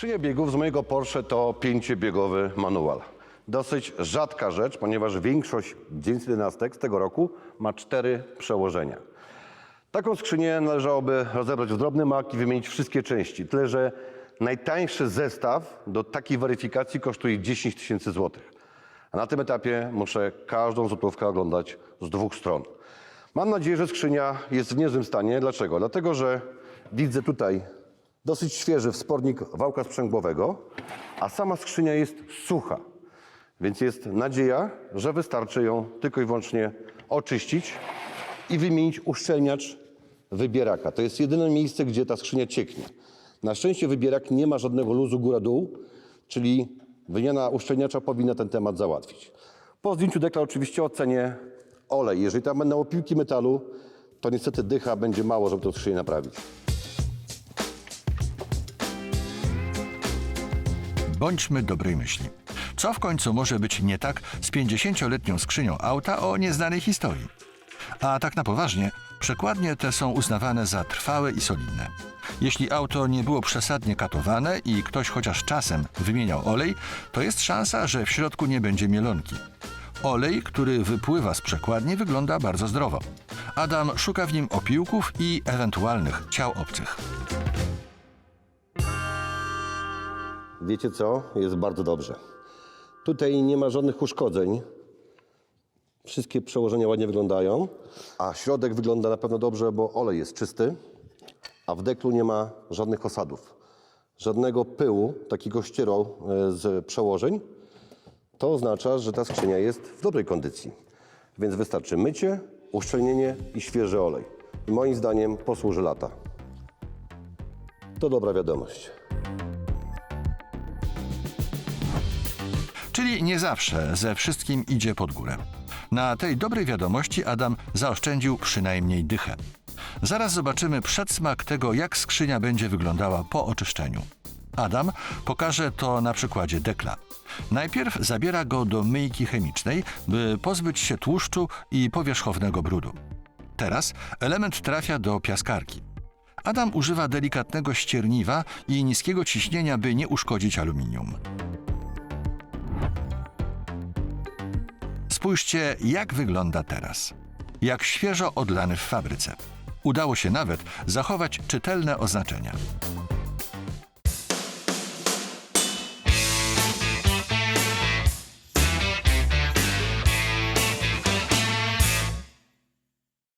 Skrzynia biegów z mojego Porsche to pięciobiegowy manual. Dosyć rzadka rzecz, ponieważ większość 911 z tego roku ma cztery przełożenia. Taką skrzynię należałoby rozebrać w drobny mak i wymienić wszystkie części. Tyle, że najtańszy zestaw do takiej weryfikacji kosztuje 10 tysięcy złotych. A na tym etapie muszę każdą złotówkę oglądać z dwóch stron. Mam nadzieję, że skrzynia jest w niezłym stanie. Dlaczego? Dlatego, że widzę tutaj dosyć świeży wspornik wałka sprzęgłowego, a sama skrzynia jest sucha. Więc jest nadzieja, że wystarczy ją tylko i wyłącznie oczyścić i wymienić uszczelniacz wybieraka. To jest jedyne miejsce, gdzie ta skrzynia cieknie. Na szczęście wybierak nie ma żadnego luzu góra-dół, czyli wymiana uszczelniacza powinna ten temat załatwić. Po zdjęciu dekla oczywiście ocenię olej. Jeżeli tam będą opiłki metalu, to niestety dycha będzie mało, żeby tę skrzynię naprawić. Bądźmy dobrej myśli. Co w końcu może być nie tak z 50-letnią skrzynią auta o nieznanej historii? A tak na poważnie, przekładnie te są uznawane za trwałe i solidne. Jeśli auto nie było przesadnie katowane i ktoś chociaż czasem wymieniał olej, to jest szansa, że w środku nie będzie mielonki. Olej, który wypływa z przekładni, wygląda bardzo zdrowo. Adam szuka w nim opiłków i ewentualnych ciał obcych. Wiecie co? Jest bardzo dobrze. Tutaj nie ma żadnych uszkodzeń. Wszystkie przełożenia ładnie wyglądają, a środek wygląda na pewno dobrze, bo olej jest czysty, a w deklu nie ma żadnych osadów. Żadnego pyłu, takiego ścieru e, z przełożeń. To oznacza, że ta skrzynia jest w dobrej kondycji. Więc wystarczy mycie, uszczelnienie i świeży olej. Moim zdaniem posłuży lata. To dobra wiadomość. Czyli nie zawsze ze wszystkim idzie pod górę. Na tej dobrej wiadomości Adam zaoszczędził przynajmniej dychę. Zaraz zobaczymy przedsmak tego, jak skrzynia będzie wyglądała po oczyszczeniu. Adam pokaże to na przykładzie dekla. Najpierw zabiera go do myjki chemicznej, by pozbyć się tłuszczu i powierzchownego brudu. Teraz element trafia do piaskarki. Adam używa delikatnego ścierniwa i niskiego ciśnienia, by nie uszkodzić aluminium. Spójrzcie, jak wygląda teraz. Jak świeżo odlany w fabryce. Udało się nawet zachować czytelne oznaczenia.